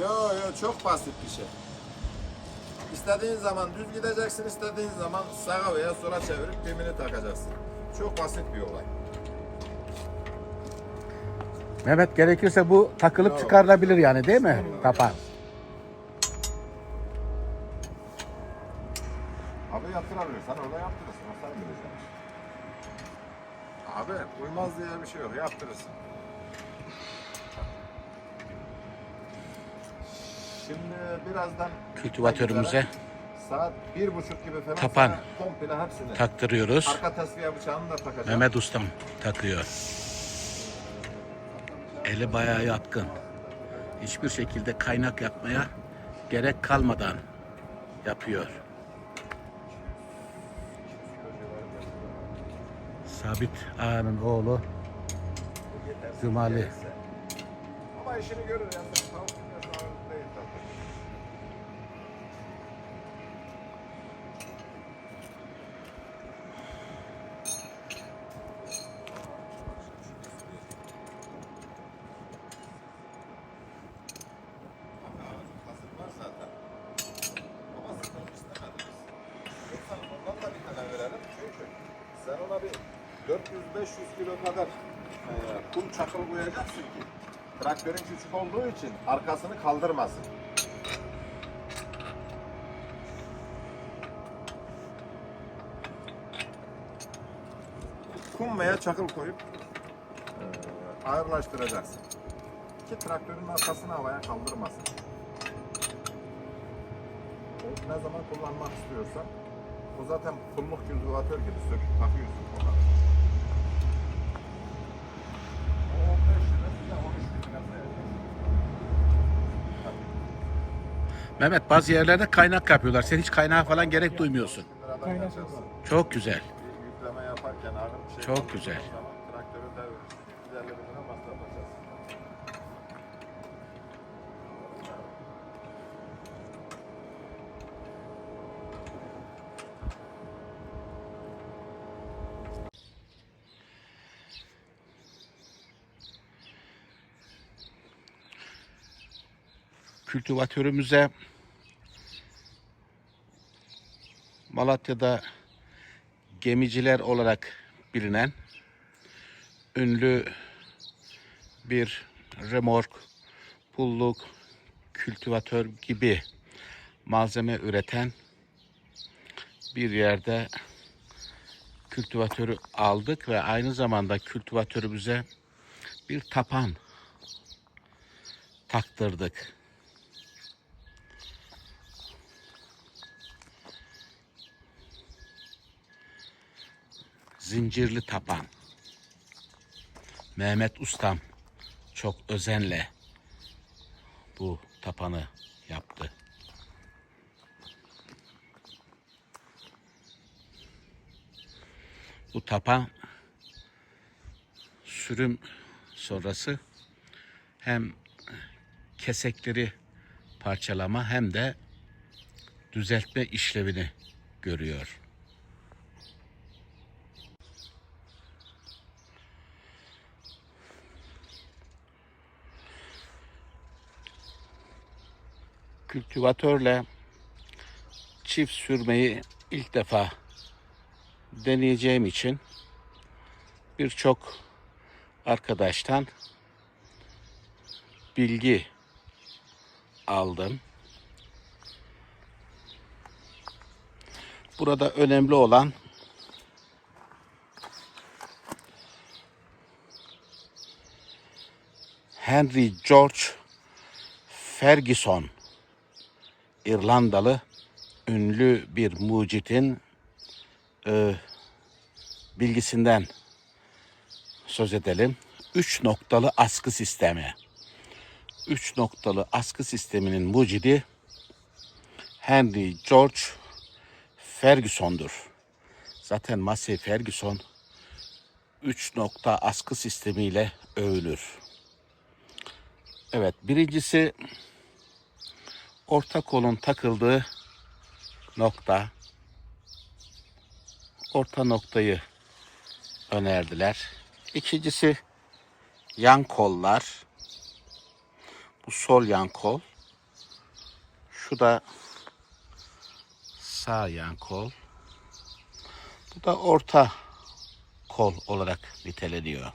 Yo yo çok basit bir şey. İstediğin zaman düz gideceksin, istediğin zaman sağa veya sola çevirip gemini takacaksın. Çok basit bir olay. Mehmet gerekirse bu takılıp Bravo. çıkarılabilir yani değil mi? Tapan. Abi yaptırabilirsen orada yaptırırsın. O sen bileceksin. Abi uymaz diye bir şey yok. Yaptırırsın. Şimdi birazdan Kültivatörümüze saat bir buçuk gibi falan Tapan. komple hepsini taktırıyoruz. arka tasfiye bıçağını da takacağım. Mehmet Ustam takıyor. Eli bayağı yatkın. Hiçbir şekilde kaynak yapmaya gerek kalmadan yapıyor. Sabit Ağa'nın oğlu Cumali. Ama işini görür yani. Ben tavuk dünyasına ağırlık değil tabii. Var zaten. Ama sıkıntı istemediniz. Yoksa ondan da bir tane verelim. Çünkü sen ona bir 400-500 kilo kadar e, kum çakıl koyacaksın ki traktörün küçük olduğu için arkasını kaldırmasın. Kum veya çakıl koyup e, ağırlaştıracaksın. Ki traktörün arkasını havaya kaldırmasın. Ne zaman kullanmak istiyorsan o zaten pulluk kültivatör gibi söküp takıyorsun o Mehmet bazı yerlerde kaynak yapıyorlar. Sen hiç kaynağa falan gerek duymuyorsun. 13 liradan kaçarsın. Çok güzel. Şey Çok güzel. Kültivatörümüze Malatya'da gemiciler olarak bilinen ünlü bir remork, pulluk, kültivatör gibi malzeme üreten bir yerde kültivatörü aldık ve aynı zamanda kültivatörümüze bir tapan taktırdık. Zincirli tapan. Mehmet Ustam çok özenle bu tapanı yaptı. Bu tapan sürüm sonrası hem kesekleri parçalama hem de düzeltme işlevini görüyor. Kültivatörle çift sürmeyi ilk defa deneyeceğim için birçok arkadaştan bilgi aldım. Burada önemli olan Henry George Ferguson İrlandalı ünlü bir mucitin e, bilgisinden söz edelim. Üç noktalı askı sistemi. Üç noktalı askı sisteminin mucidi Henry George Ferguson'dur. Zaten Massey Ferguson üç nokta askı sistemiyle övülür. Evet birincisi orta kolun takıldığı nokta orta noktayı önerdiler. İkincisi yan kollar. Bu sol yan kol. Şu da sağ yan kol. Bu da orta kol olarak niteleniyor.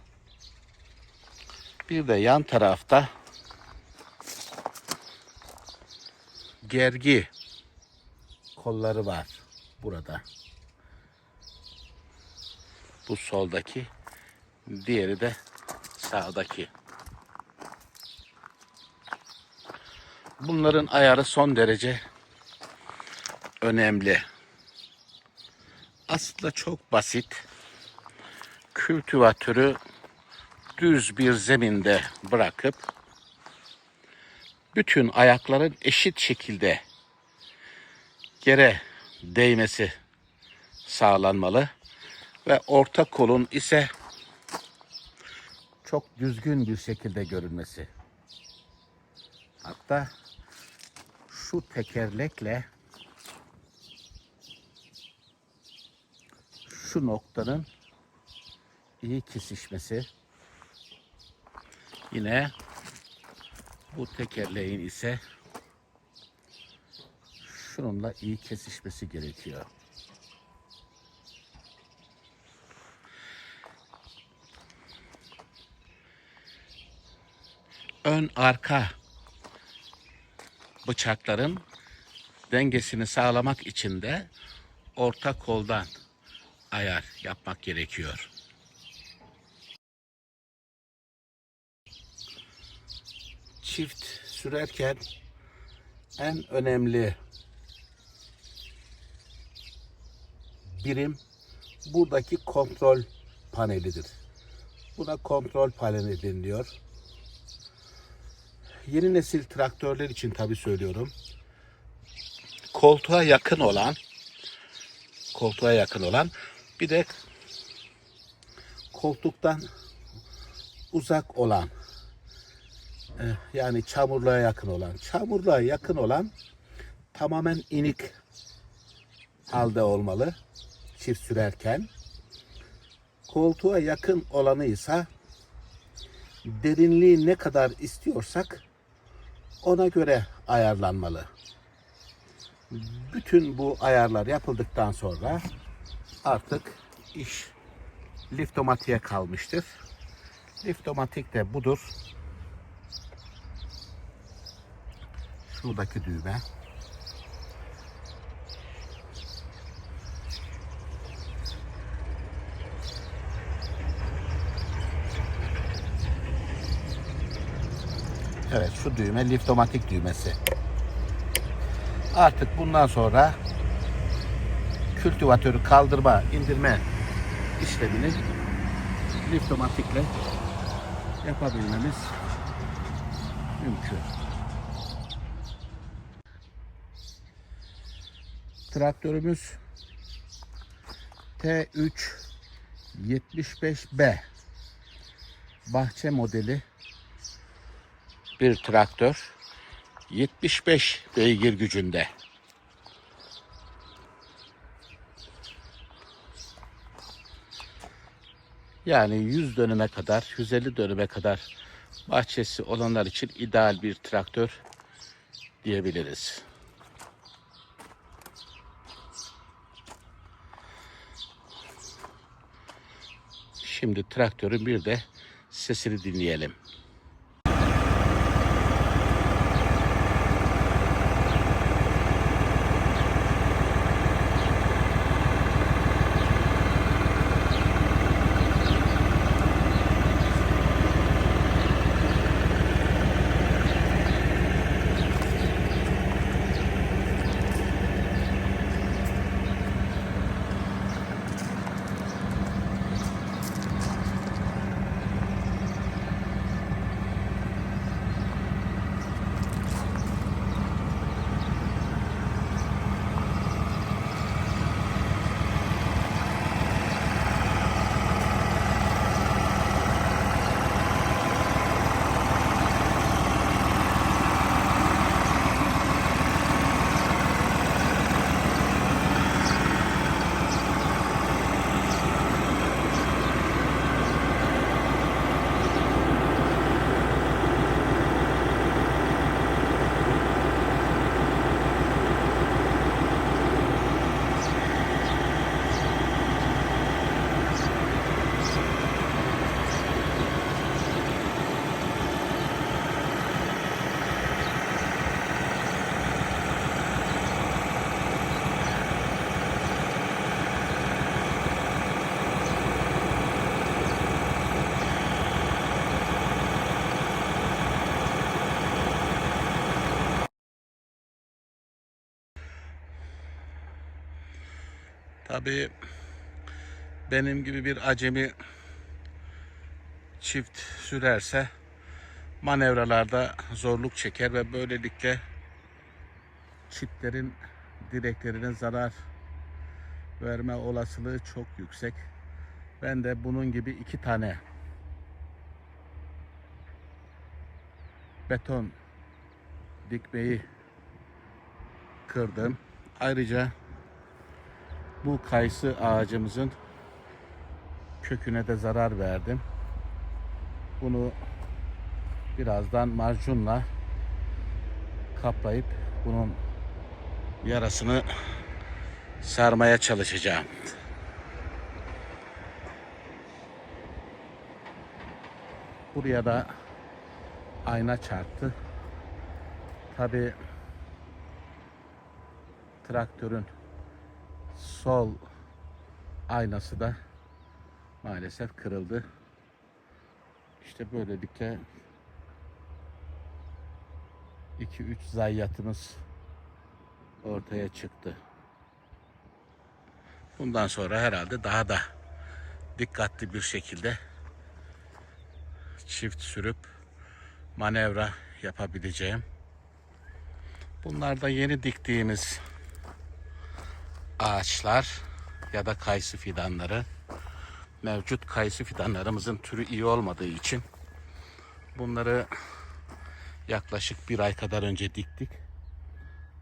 Bir de yan tarafta gergi kolları var burada. Bu soldaki, diğeri de sağdaki. Bunların ayarı son derece önemli. Aslında çok basit. Kültivatörü düz bir zeminde bırakıp bütün ayakların eşit şekilde yere değmesi sağlanmalı ve orta kolun ise çok düzgün bir şekilde görünmesi. Hatta şu tekerlekle şu noktanın iyi kesişmesi yine bu tekerleğin ise şununla iyi kesişmesi gerekiyor. Ön arka bıçakların dengesini sağlamak için de orta koldan ayar yapmak gerekiyor. Çift sürerken en önemli birim buradaki kontrol panelidir. Buna kontrol paneli deniliyor. Yeni nesil traktörler için tabi söylüyorum. Koltuğa yakın olan koltuğa yakın olan bir de koltuktan uzak olan yani çamurluğa yakın olan çamurluğa yakın olan tamamen inik halde olmalı çift sürerken koltuğa yakın olanı ise derinliği ne kadar istiyorsak ona göre ayarlanmalı. Bütün bu ayarlar yapıldıktan sonra artık iş liftomatiğe kalmıştır. Liftomatik de budur. Şuradaki düğme. Evet şu düğme liftomatik düğmesi. Artık bundan sonra kültivatörü kaldırma, indirme işlemini liftomatikle yapabilmemiz mümkün. Traktörümüz T3 75B bahçe modeli bir traktör 75 beygir gücünde. Yani 100 dönüme kadar, 150 dönüme kadar bahçesi olanlar için ideal bir traktör diyebiliriz. Şimdi traktörün bir de sesini dinleyelim. Tabii benim gibi bir acemi çift sürerse manevralarda zorluk çeker ve böylelikle çiftlerin direklerine zarar verme olasılığı çok yüksek. Ben de bunun gibi iki tane beton dikmeyi kırdım. Ayrıca bu kayısı ağacımızın köküne de zarar verdim. Bunu birazdan marjunla kaplayıp bunun yarasını sarmaya çalışacağım. Buraya da ayna çarptı. Tabi traktörün sol aynası da maalesef kırıldı. İşte böylelikle 2-3 zayiatımız ortaya çıktı. Bundan sonra herhalde daha da dikkatli bir şekilde çift sürüp manevra yapabileceğim. Bunlar da yeni diktiğimiz ağaçlar ya da kayısı fidanları. Mevcut kayısı fidanlarımızın türü iyi olmadığı için bunları yaklaşık bir ay kadar önce diktik.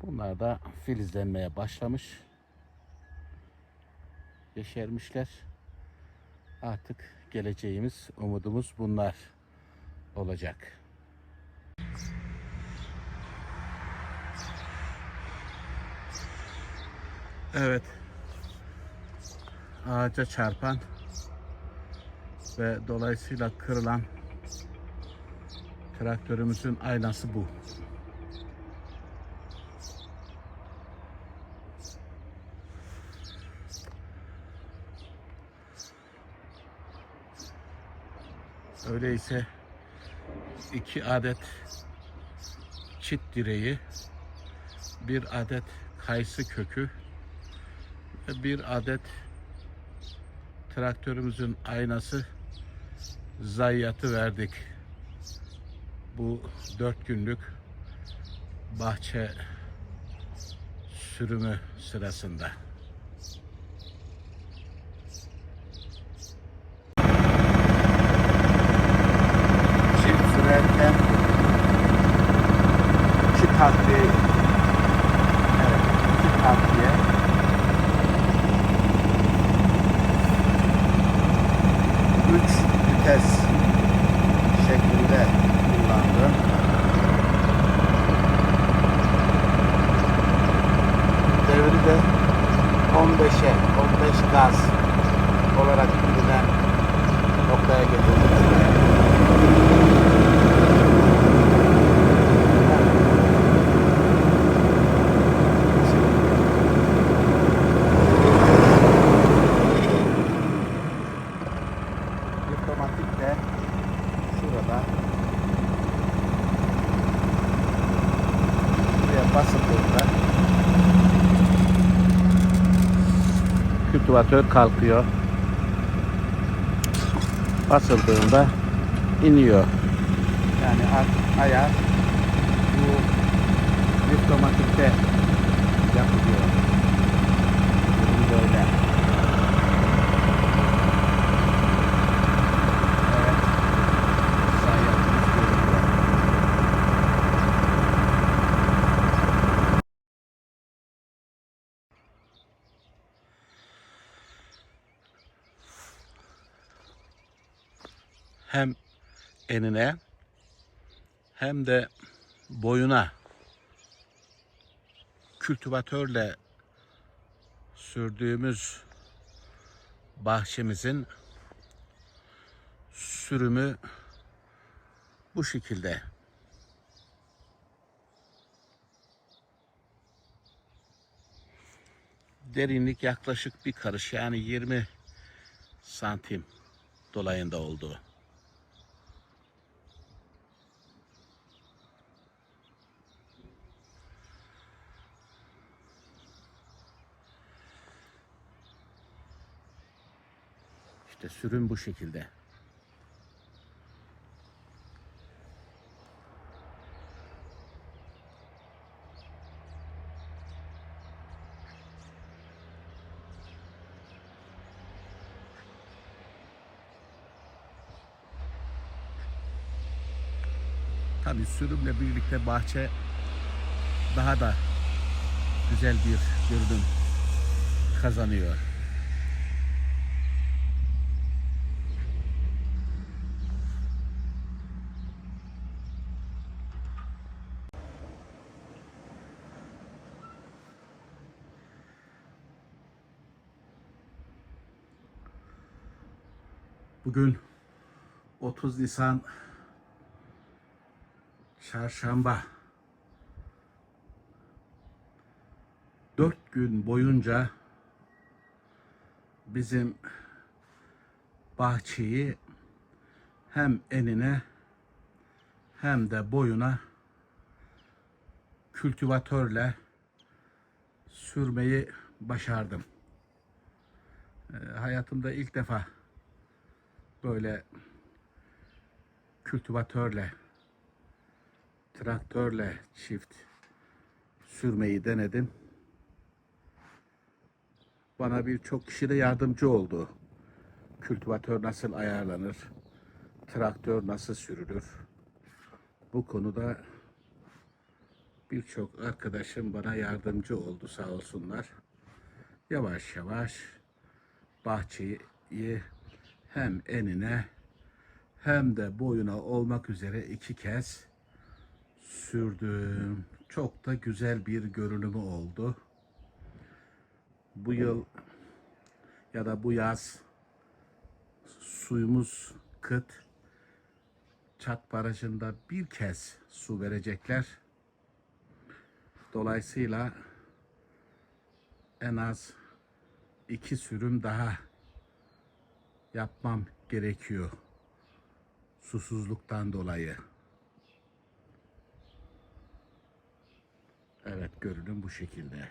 Bunlar da filizlenmeye başlamış. Yeşermişler. Artık geleceğimiz, umudumuz bunlar olacak. Evet. Ağaca çarpan ve dolayısıyla kırılan traktörümüzün aynası bu. Öyleyse iki adet çit direği, bir adet kayısı kökü bir adet traktörümüzün aynası zayiatı verdik. Bu dört günlük bahçe sürümü sırasında. Çift sürerken iki takviye evet, iki takviye üç vites şeklinde kullandım. Devri de 15'e 15 gaz olarak basıldığında kültivatör kalkıyor. Basıldığında iniyor. Yani ayağı bu diplomatikte yapılıyor. Durum böyle. Evet. Sayatımız görünüyor. Hem enine hem de boyuna kültivatörle sürdüğümüz bahçemizin sürümü bu şekilde. Derinlik yaklaşık bir karış yani 20 santim dolayında oldu. Sürüm bu şekilde. Tabii sürümle birlikte bahçe daha da güzel bir görünüm kazanıyor. Bugün 30 Nisan Çarşamba. Dört gün boyunca bizim bahçeyi hem enine hem de boyuna kültivatörle sürmeyi başardım. Ee, hayatımda ilk defa böyle kültivatörle traktörle çift sürmeyi denedim. Bana birçok kişi de yardımcı oldu. Kültivatör nasıl ayarlanır? Traktör nasıl sürülür? Bu konuda birçok arkadaşım bana yardımcı oldu sağ olsunlar. Yavaş yavaş bahçeyi hem enine hem de boyuna olmak üzere iki kez sürdüm. Çok da güzel bir görünümü oldu. Bu yıl ya da bu yaz suyumuz kıt. Çat Barajı'nda bir kez su verecekler. Dolayısıyla en az iki sürüm daha yapmam gerekiyor. Susuzluktan dolayı. Evet görünüm bu şekilde.